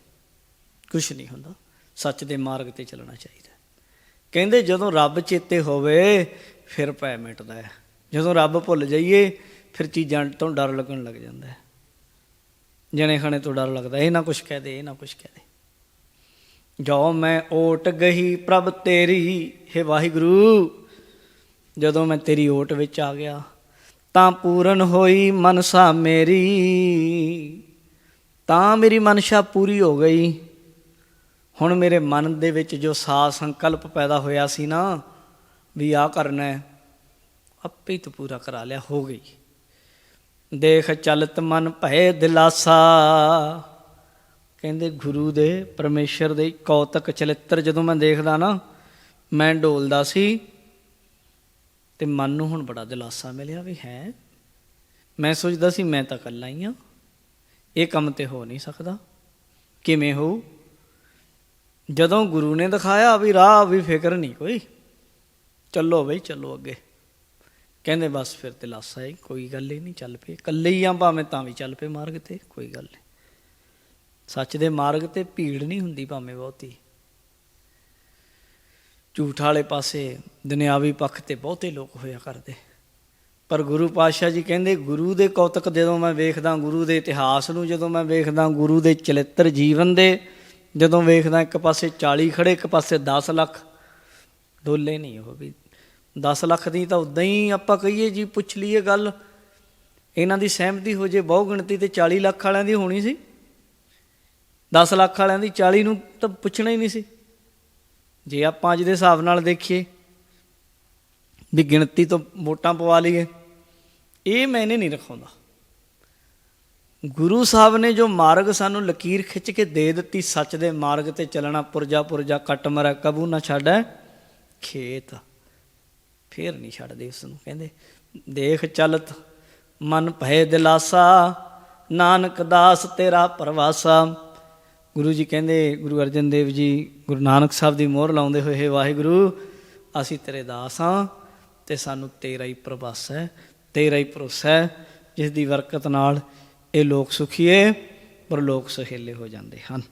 ਕੁਝ ਨਹੀਂ ਹੁੰਦਾ। ਸੱਚ ਦੇ ਮਾਰਗ ਤੇ ਚੱਲਣਾ ਚਾਹੀਦਾ ਕਹਿੰਦੇ ਜਦੋਂ ਰੱਬ ਚੇਤੇ ਹੋਵੇ, ਫਿਰ ਭੈ ਮਿਟਦਾ ਹੈ। ਜਦੋਂ ਰੱਬ ਭੁੱਲ ਜਾਈਏ, ਫਿਰ ਚੀਜ਼ਾਂ ਤੋਂ ਡਰ ਲੱਗਣ ਲੱਗ ਜਾਂਦਾ ਹੈ। ਜਣੇ ਖਾਣੇ ਤੋਂ ਡਰ ਲੱਗਦਾ ਇਹ ਨਾ ਕੁਛ ਕਹਿ ਦੇ, ਇਹ ਨਾ ਕੁਛ ਕਹਿ ਦੇ। ਜੋ ਮੈਂ ਓਟ ਗਈ ਪ੍ਰਭ ਤੇਰੀ, ਹੈ ਵਾਹਿਗੁਰੂ, ਜਦੋਂ ਮੈਂ ਤੇਰੀ ਓਟ ਵਿੱਚ ਆ ਗਿਆ, ਤਾਂ ਪੂਰਨ ਹੋਈ ਮਨਸਾ ਮੇਰੀ। ਤਾਂ ਮੇਰੀ ਮਨਸ਼ਾ ਪੂਰੀ ਹੋ ਗਈ। ਹੁਣ ਮੇਰੇ ਮਨ ਦੇ ਵਿੱਚ ਜੋ ਸਾ ਸੰਕਲਪ ਪੈਦਾ ਹੋਇਆ ਸੀ ਨਾ, ਵੀ ਆ ਕਰਨਾ ਹੈ, ਆਪੇ ਤੂੰ ਪੂਰਾ ਕਰਾ ਲਿਆ, ਹੋ ਗਈ। ਦੇਖ ਚਲਤ ਮਨ ਭੈ ਦਿਲਾਸਾ ਕਹਿੰਦੇ, ਗੁਰੂ ਦੇ ਪਰਮੇਸ਼ਰ ਦੇ ਕੌਤਕ ਚਲਿੱਤਰ ਜਦੋਂ ਮੈਂ ਦੇਖਦਾ ਨਾ, ਮੈਂ ਡੋਲਦਾ ਸੀ ਤੇ ਮਨ ਨੂੰ ਹੁਣ ਬੜਾ ਦਿਲਾਸਾ ਮਿਲਿਆ ਵੀ ਹੈ। ਮੈਂ ਸੋਚਦਾ ਸੀ, ਮੈਂ ਤਾਂ ਇਕੱਲਾ ਹੀ ਆ ਇਹ ਕੰਮ ਤੇ ਹੋ ਨਹੀਂ ਸਕਦਾ। ਕਿਵੇਂ ਹੋਊ? ਜਦੋਂ ਗੁਰੂ ਨੇ ਦਿਖਾਇਆ ਵੀ ਰਾਹ ਵੀ ਫਿਕਰ ਨਹੀਂ ਕੋਈ, ਚੱਲੋ ਬਈ, ਚੱਲੋ ਅੱਗੇ। ਕਹਿੰਦੇ, ਬਸ ਫਿਰ ਤੇ ਲਾਸਾ ਹੀ, ਕੋਈ ਗੱਲ ਹੀ ਨਹੀਂ, ਚੱਲ ਪਏ। ਇਕੱਲੇ ਹੀ ਆ ਭਾਵੇਂ ਤਾਂ ਵੀ ਚੱਲ ਪਏ ਮਾਰਗ ਤੇ, ਕੋਈ ਗੱਲ ਨਹੀਂ। ਸੱਚ ਦੇ ਮਾਰਗ ਤੇ ਭੀੜ ਨਹੀਂ ਹੁੰਦੀ ਭਾਵੇਂ ਬਹੁਤੀ। ਝੂਠ ਵਾਲੇ ਪਾਸੇ ਦੁਨਿਆਵੀ ਪੱਖ ਤੇ ਬਹੁਤੇ ਲੋਕ ਹੋਇਆ ਕਰਦੇ। ਪਰ ਗੁਰੂ ਪਾਤਸ਼ਾਹ ਜੀ ਕਹਿੰਦੇ, ਗੁਰੂ ਦੇ ਕੌਤਕ ਜਦੋਂ ਮੈਂ ਵੇਖਦਾ, ਗੁਰੂ ਦੇ ਇਤਿਹਾਸ ਨੂੰ ਜਦੋਂ ਮੈਂ ਵੇਖਦਾ, ਗੁਰੂ ਦੇ ਚਲਿੱਤਰ ਜੀਵਨ ਦੇ ਜਦੋਂ ਵੇਖਦਾ, ਇੱਕ ਪਾਸੇ 40 ਖੜੇ, ਇੱਕ ਪਾਸੇ 10 ਲੱਖ। ਡੋਲੇ ਨਹੀਂ ਉਹ ਵੀ। 10 ਲੱਖ ਦੀ ਤਾਂ ਉਦਾਂ ਹੀ ਆਪਾਂ ਕਹੀਏ ਜੀ, ਪੁੱਛ ਲਈਏ ਗੱਲ। ਇਹਨਾਂ ਦੀ ਸਹਿਮਤੀ ਹੋ ਜੇ ਬਹੁ ਗਿਣਤੀ ਤੇ 40 ਲੱਖ ਵਾਲਿਆਂ ਦੀ ਹੋਣੀ ਸੀ। 10 ਲੱਖ ਵਾਲਿਆਂ ਦੀ 40 ਨੂੰ ਤਾਂ ਪੁੱਛਣਾ ਹੀ ਨਹੀਂ ਸੀ। ਜੇ ਆਪਾਂ ਅੱਜ ਦੇ ਹਿਸਾਬ ਨਾਲ ਦੇਖੀਏ ਵੀ ਗਿਣਤੀ ਤੋਂ ਵੋਟਾਂ ਪਵਾ ਲਈਏ, ਇਹ ਮੈਨੇ ਨਹੀਂ ਰਖਾਉਂਦਾ। ਗੁਰੂ ਸਾਹਿਬ ਨੇ ਜੋ ਮਾਰਗ ਸਾਨੂੰ ਲਕੀਰ ਖਿੱਚ ਕੇ ਦੇ ਦਿੱਤੀ ਸੱਚ ਦੇ ਮਾਰਗ ਤੇ ਚੱਲਣਾ, ਪੁਰਜਾ ਪੁਰਜਾ ਕੱਟ ਮਰੈ, ਕਬੂ ਨਾ ਛੱਡੈ, ਖੇਤ। ਫੇਰ ਨਹੀਂ ਛੱਡਦੇ ਉਸ ਨੂੰ ਕਹਿੰਦੇ, ਦੇਖ ਚਲਤ, ਮਨ ਭਏ ਦਿਲਾਸਾ, ਨਾਨਕ ਦਾਸ ਤੇਰਾ ਪਰਵਾਸਾ। ਗੁਰੂ ਜੀ ਕਹਿੰਦੇ, ਗੁਰੂ ਅਰਜਨ ਦੇਵ ਜੀ, ਗੁਰੂ ਨਾਨਕ ਸਾਹਿਬ ਦੀ ਮੋਹਰ ਲਾਉਂਦੇ ਹੋਏ, "ਹੇ ਵਾਹਿਗੁਰੂ, ਅਸੀਂ ਤੇਰੇ ਦਾਸ ਹਾਂ ਤੇ ਸਾਨੂੰ ਤੇਰਾ ਹੀ ਪ੍ਰਵਾਸ ਹੈ, ਤੇਰਾ ਹੀ ਭਰੋਸਾ ਹੈ ਜਿਸ ਦੀ ਬਰਕਤ ਨਾਲ ਇਹ ਲੋਕ ਸੁਖੀਏ ਪਰ ਲੋਕ ਸਹੇਲੇ ਹੋ ਜਾਂਦੇ ਹਨ।